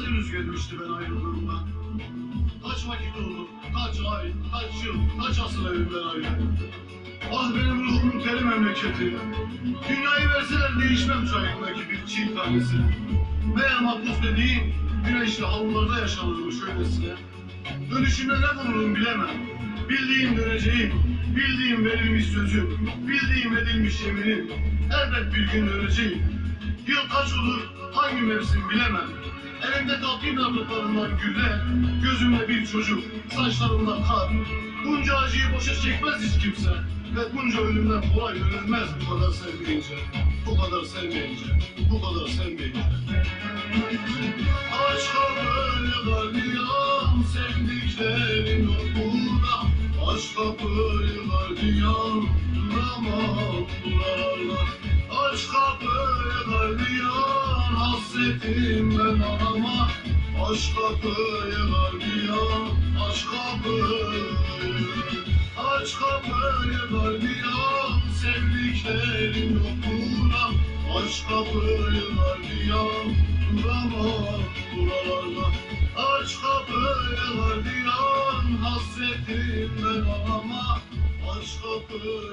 Henüz gelmişti ben ayrıldığımda. Kaç vakit oldu, kaç ay, kaç yıl, kaç asır evimden ayrı. Ah benim ruhumun teri memleketi. Dünyayı verseler değişmem çayındaki bir çiğ tanesi. Meğer mahpus dediğin güneşli havlularda yaşanırmış öylesine. Dönüşümde ne bulurum bilemem. Bildiğim döneceğim, bildiğim verilmiş sözüm, bildiğim edilmiş yeminim. Elbet bir gün döneceğim. Yıl kaç olur, hangi mevsim bilemem. Elimde tatlı narlıklarından güller, gözümde bir çocuk, saçlarımda kar. Bunca acıyı boşa çekmez hiç kimse. Ve bunca ölümden kolay ölünmez bu kadar sevmeyince. Bu kadar sevmeyince, bu kadar sevmeyince. Aç kapıyı gardiyan, sevdiklerin yok burada. Aç kapıyı gardiyan, duramam durarlar. Hasretim ben anama. Aç kapıyı gardiyan, aç kapıyı. Aç kapıyı gardiyan, sevdiklerin yok burada. Aç kapıyı gardiyan, duramam buralarda. Aç kapıyı gardiyan, hasretim ben anama. Aç kapıyı.